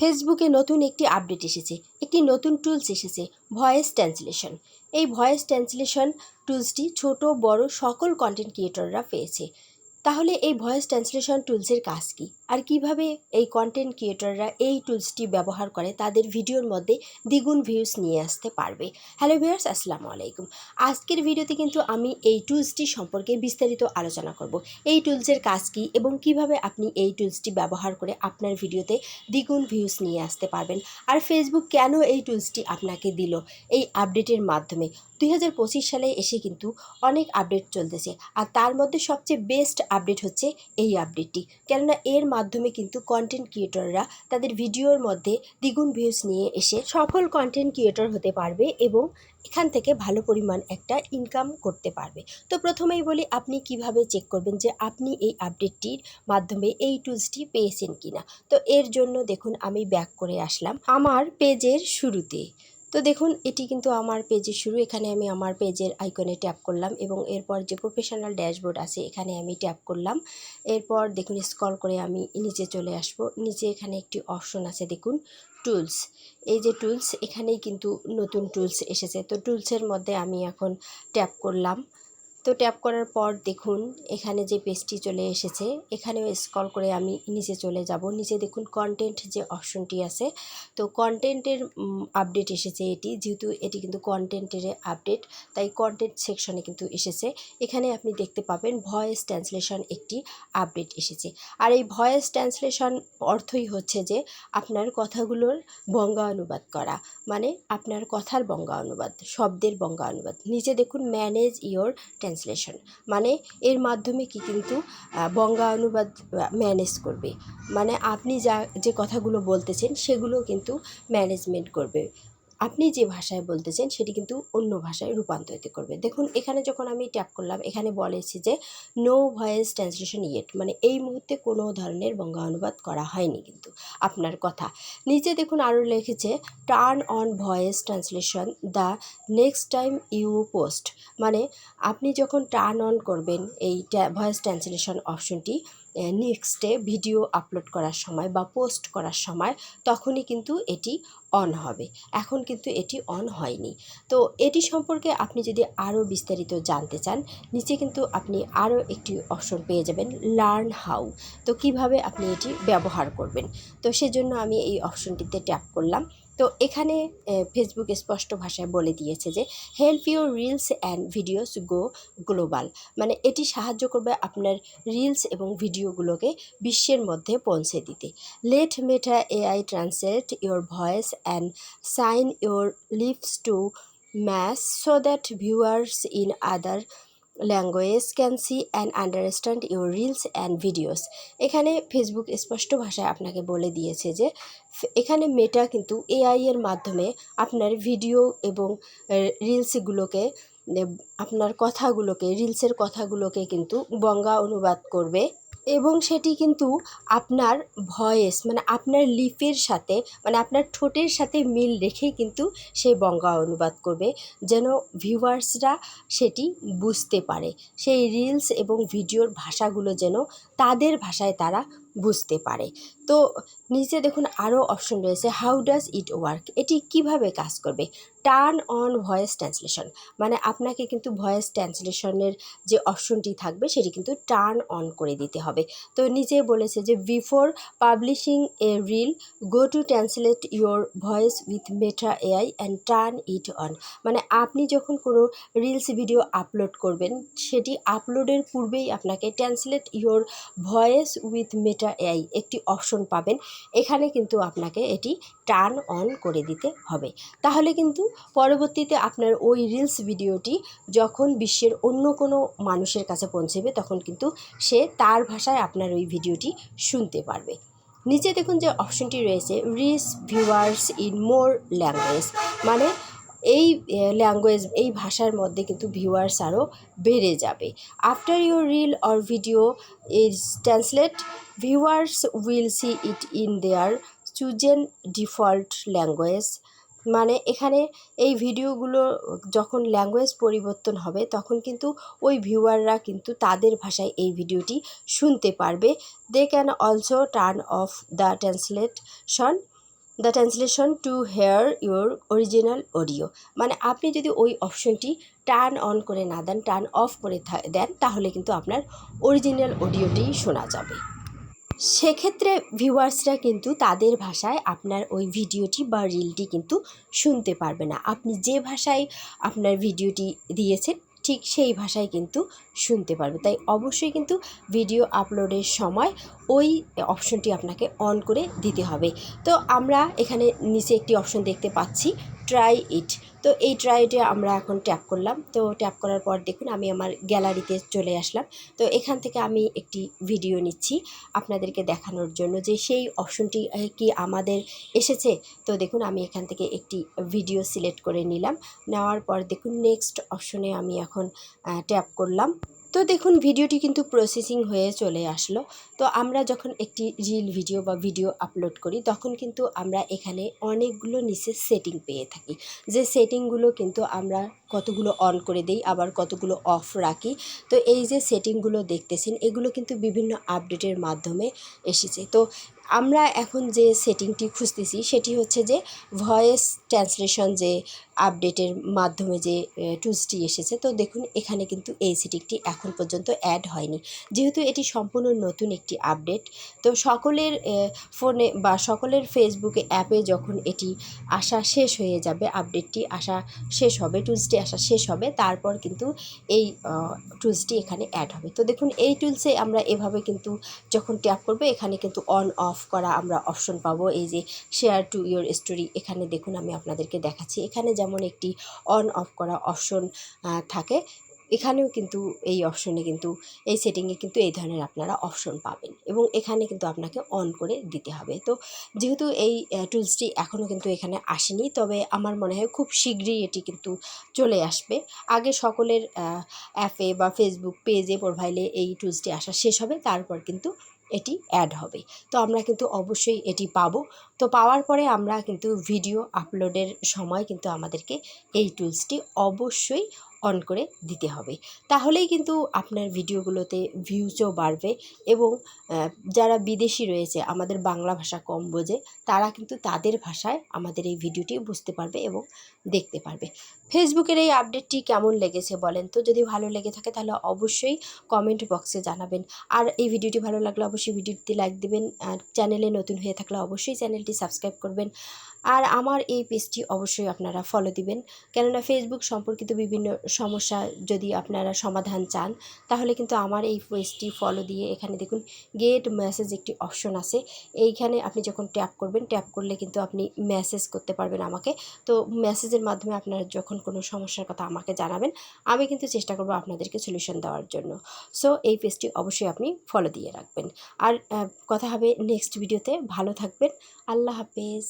ফেসবুকে নতুন একটি আপডেট এসেছে, একটি নতুন টুলস এসেছে, ভয়েস ট্রান্সলেশন। এই ভয়েস ট্রান্সলেশন টুলসটি ছোট, বড় সকল কন্টেন্ট ক্রিয়েটররা পেয়েছে। তাহলে এই ভয়েস ট্রান্সলেশন টুলসের কাজ কী? আর কীভাবে এই কন্টেন্ট ক্রিয়েটররা এই টুলসটি ব্যবহার করে তাদের ভিডিওর মধ্যে দ্বিগুণ ভিউস নিয়ে আসতে পারবে? হ্যালো ভিউয়ার্স আসসালামু আলাইকুম। আজকের ভিডিওতে কিন্তু আমি এই টুলসটি সম্পর্কে বিস্তারিত আলোচনা করব। এই টুলসের কাজ কী এবং কীভাবে আপনি এই টুলসটি ব্যবহার করে আপনার ভিডিওতে দ্বিগুণ ভিউস নিয়ে আসতে পারবেন? আর ফেসবুক কেন এই টুলসটি আপনাকে দিল? এই আপডেটের মাধ্যমে। দুই হাজার পঁচিশ সালে এসে কিন্তু অনেক আপডেট চলতেছে। আর তার মধ্যে সবচেয়ে বেস্ট আপডেট হচ্ছে এই আপডেটটি। কেননা এর মাধ্যমে কিন্তু কন্টেন্ট ক্রিয়েটররা তাদের ভিডিওর মধ্যে দ্বিগুণ ভিউজ নিয়ে এসে সফল কন্টেন্ট ক্রিয়েটর হতে পারবে এবং এখান থেকে ভালো পরিমাণ একটা ইনকাম করতে পারবে। তো প্রথমেই বলি, আপনি কীভাবে চেক করবেন যে আপনি এই আপডেটটির মাধ্যমে এই টুলসটি পেয়েছেন কিনা? তো এর জন্য দেখুন, আমি ব্যাক করে আসলাম আমার পেজের শুরুতে। তো দেখুন, এটি কিন্তু আমার পেজে শুরু। এখানে আমি আমার পেজের আইকনে ট্যাপ করলাম এবং এরপর যে প্রফেশনাল ড্যাশবোর্ড আছে, এখানে আমি ট্যাপ করলাম। এরপর দেখুন স্ক্রল করে আমি নিচে চলে আসব। নিচে এখানে একটি অপশন আছে, দেখুন টুলস এই যে টুলস এখানেই কিন্তু নতুন টুলস এসেছে। তো টুলসের মধ্যে আমি এখন ট্যাপ করলাম। তো ট্যাপ করার পর দেখুন, এখানে যে পেজটি চলে এসেছে, এখানেও স্ক্রল করে আমি নিচে চলে যাব। নিচে দেখুন কন্টেন্ট যে অপশনটি আছে, তো কন্টেন্টের আপডেট এসেছে এটি। যেহেতু এটি কিন্তু কন্টেন্টের আপডেট তাই কন্টেন্ট সেকশনে কিন্তু এসেছে। এখানে আপনি দেখতে পাবেন ভয়েস ট্রান্সলেশন একটি আপডেট এসেছে। আর এই ভয়েস ট্রান্সলেশন অর্থই হচ্ছে যে আপনার কথাগুলোর বঙ্গা অনুবাদ করা। মানে আপনার কথার বঙ্গা অনুবাদ শব্দের বঙ্গা অনুবাদ নিচে দেখুন ম্যানেজ ইয়োর ট্রান্সলেশন মানে এর মাধ্যমে কি কিন্তু বঙ্গা অনুবাদ ম্যানেজ করবে। মানে আপনি যা, যে কথাগুলো বলতেছেন, সেগুলো কিন্তু ম্যানেজমেন্ট করবে। আপনি যে ভাষায় বলতেছেন সেটি কিন্তু অন্য ভাষায় রূপান্তরিত করবে। দেখুন, এখানে যখন আমি ট্যাপ করলাম, এখানে বলেছি যে নো ভয়েস ট্রান্সলেশন ইয়েট মানে এই মুহূর্তে কোনো ধরনের বঙ্গা অনুবাদ করা হয়নি কিন্তু আপনার কথা। নিচে দেখুন আরও লিখেছে turn on voice translation the next time you post মানে আপনি যখন টার্ন অন করবেন এই ভয়েস ট্রান্সলেশন অপশনটি নেক্সটে ভিডিও আপলোড করার সময় বা পোস্ট করার সময় তখনই কিন্তু এটি অন হবে। এখন কিন্তু এটি অন হয়নি। তো এটি সম্পর্কে আপনি যদি আরও বিস্তারিত জানতে চান, নিচে কিন্তু আপনি আরও একটি অপশন পেয়ে যাবেন লার্ন হাউ তো কীভাবে আপনি এটি ব্যবহার করবেন? তো সেজন্য আমি এই অপশনটিতে ট্যাপ করলাম। তো এখানে ফেসবুক স্পষ্ট ভাষায় বলে দিয়েছে যে help your reels and videos go global মানে এটি সাহায্য করবে আপনার রিলস এবং ভিডিওগুলোকে বিশ্বের মধ্যে পৌঁছে দিতে। Let Meta AI translate your voice and sync your lips to match so that viewers in other language can see and understand your reels and videos এখানে ফেসবুক স্পষ্ট ভাষায় আপনাকে বলে দিয়েছে যে, এখানে মেটা কিন্তু এআই এর মাধ্যমে আপনার ভিডিও এবং রিলসগুলোকে আপনার কথাগুলোকে রিলসের কথাগুলোকে কিন্তু বঙ্গা অনুবাদ করবে। এবং সেটি কিন্তু আপনার ভয়েস মানে আপনার লিপের সাথে মানে আপনার ঠোঁটের সাথে মিল রেখেই কিন্তু সে বঙ্গা অনুবাদ করবে, যেন ভিউয়ার্সরা সেটি বুঝতে পারে। সেই রিলস এবং ভিডিওর ভাষাগুলো যেন তাদের ভাষায় তারা বুঝতে পারে। তো নিচে দেখুন আরও অপশন রয়েছে হাউ ডাজ ইট ওয়ার্ক এটি কীভাবে কাজ করবে? টার্ন অন ভয়েস ট্রান্সলেশন মানে আপনাকে কিন্তু ভয়েস ট্রান্সলেশনের যে অপশনটি থাকবে, সেটি কিন্তু টার্ন অন করে দিতে হবে। তো নিচে বলেছে যে before publishing a reel go to translate your voice with Meta AI and turn it on মানে আপনি যখন কোনো রিলস ভিডিও আপলোড করবেন, সেটি আপলোডের পূর্বেই আপনাকে translate your voice with Meta AI একটি অপশন পাবেন। এখানে কিন্তু আপনাকে এটি টার্ন অন করে দিতে হবে। তাহলে কিন্তু পরবর্তীতে আপনার ওই রিলস ভিডিওটি যখন বিশ্বের অন্য কোনো মানুষের কাছে পৌঁছবে, তখন কিন্তু সে তার ভাষায় আপনার ওই ভিডিওটি শুনতে পারবে। নিচে দেখুন যে অপশনটি রয়েছে reach viewers in more language মানে এই ল্যাঙ্গুয়েজ এই ভাষার মধ্যে কিন্তু ভিউয়ার্স আরও বেড়ে যাবে। After your reel or video is translate viewers will see it in their chosen default language মানে এখানে এই ভিডিওগুলো যখন ল্যাঙ্গুয়েজ পরিবর্তন হবে, তখন কিন্তু ওই ভিউয়াররা কিন্তু তাদের ভাষায় এই ভিডিওটি শুনতে পারবে। They can also turn off the translation the translation to hear your original audio মানে আপনি যদি ওই অপশনটি টার্ন অন করে না দেন টার্ন অফ করে দেন, তাহলে কিন্তু আপনার অরিজিনাল অডিওটি শোনা যাবে। সেক্ষেত্রে ভিউয়ার্সরা কিন্তু তাদের ভাষায় আপনার ওই ভিডিওটি বা রিলটি কিন্তু শুনতে পারবে না। আপনি যে ভাষায় আপনার ভিডিওটি দিয়েছেন ঠিক সেই ভাষায় কিন্তু শুনতে পারবে। তাই অবশ্যই কিন্তু ভিডিও আপলোডের সময় ওই অপশনটি আপনাকে অন করে দিতে হবে। তো আমরা এখানে নিচে একটি অপশন দেখতে পাচ্ছি ট্রাই ইট তো এই ট্রাইটে আমরা এখন ট্যাপ করলাম। তো ট্যাপ করার পর দেখুন আমি আমার গ্যালারিতে চলে আসলাম। তো এখান থেকে আমি একটি ভিডিও নিচ্ছি আপনাদেরকে দেখানোর জন্য যে সেই অপশনটি কি আমাদের এসেছে? তো দেখুন আমি এখান থেকে একটি ভিডিও সিলেক্ট করে নিলাম। নেওয়ার পর দেখুন নেক্সট অপশনে আমি এখন ট্যাপ করলাম। তো দেখুন, ভিডিওটি কিন্তু প্রসেসিং হয়ে চলে আসলো। তো আমরা যখন একটি রিল ভিডিও বা ভিডিও আপলোড করি, তখন কিন্তু আমরা এখানে অনেকগুলো নিচে সেটিং পেয়ে থাকি। যে সেটিংগুলো কিন্তু আমরা কতগুলো অন করে দেই, আবার কতগুলো অফ রাখি। তো এই যে সেটিংগুলো দেখতেছেন, এগুলো কিন্তু বিভিন্ন আপডেটের মাধ্যমে এসেছে। তো আমরা এখন যে সেটিংটি খুঁজতেছি, সেটি হচ্ছে যে ভয়েস ট্রান্সলেশন যে আপডেটের মাধ্যমে যে টুলসটি এসেছে, তো দেখুন এখানে কিন্তু এই সেটিংটি এখন পর্যন্ত অ্যাড হয়নি। যেহেতু এটি সম্পূর্ণ নতুন একটি আপডেট তো সকলের ফোনে বা সকলের ফেসবুকে অ্যাপে যখন এটি আসা শেষ হয়ে যাবে আপডেটটি আসা শেষ হবে টুলসটি আসা শেষ হবে, তারপর কিন্তু এই টুলসটি এখানে অ্যাড হবে। তো দেখুন এই টুলসে আমরা এভাবে কিন্তু যখন ট্যাপ করব, এখানে কিন্তু অন অফ করা আমরা অপশন পাবো। এই যে শেয়ার টু ইয়োর স্টোরি এখানে দেখুন আমি আপনাদেরকে দেখাচ্ছি। এখানে যেমন একটি অন অফ করা অপশন থাকে, এখানেও কিন্তু এই অপশনে কিন্তু, এই সেটিংয়ে কিন্তু এই ধরনের আপনারা অপশন পাবেন এবং এখানে কিন্তু আপনাকে অন করে দিতে হবে। তো যেহেতু এই টুলসটি এখনও কিন্তু এখানে আসেনি, তবে আমার মনে হয় খুব শীঘ্রই এটি কিন্তু চলে আসবে। আগে সকলের অ্যাপে বা ফেসবুক পেজে প্রোফাইলে এই টুলসটি আসা শেষ হবে, তারপর কিন্তু এটি অ্যাড হবে। তো আমরা কিন্তু অবশ্যই এটি পাব। তো পাওয়ার পরে আমরা কিন্তু ভিডিও আপলোডের সময় কিন্তু আমাদেরকে এই টুলসটি অবশ্যই অন করে দিতে হবে। তাহলেই কিন্তু আপনার ভিডিওগুলোতে ভিউজও বাড়বে এবং যারা বিদেশি রয়েছে, আমাদের বাংলা ভাষা কম বোঝে, তারা কিন্তু তাদের ভাষায় আমাদের এই ভিডিওটি বুঝতে পারবে এবং দেখতে পারবে। ফেসবুকের এই আপডেটটি কেমন লেগেছে বলেন তো? যদি ভালো লেগে থাকে তাহলে অবশ্যই কমেন্ট বক্সে জানাবেন। আর এই ভিডিওটি ভালো লাগলে অবশ্যই ভিডিওটি লাইক দিবেন। আর চ্যানেলে নতুন হয়ে থাকলে অবশ্যই চ্যানেলটি সাবস্ক্রাইব করবেন। আর আমার এই পেজটি অবশ্যই আপনারা ফলো দিবেন। কেননা ফেসবুক সম্পর্কিত বিভিন্ন সমস্যা যদি আপনারা সমাধান চান, তাহলে কিন্তু আমার এই পেজটি ফলো দিয়ে এখানে দেখুন গেট মেসেজ একটি অপশন আছে। এইখানে আপনি যখন ট্যাপ করবেন ট্যাপ করলে কিন্তু আপনি মেসেজ করতে পারবেন আমাকে। তো মেসেজের মাধ্যমে আপনারা যখন কোনো সমস্যার কথা আমাকে জানাবেন, আমি কিন্তু চেষ্টা করব আপনাদেরকে সলিউশন দেওয়ার জন্য। সো এই পেজটি অবশ্যই আপনি ফলো দিয়ে রাখবেন। আর কথা হবে নেক্সট ভিডিওতে ভালো থাকবেন। আল্লাহ হাফেজ।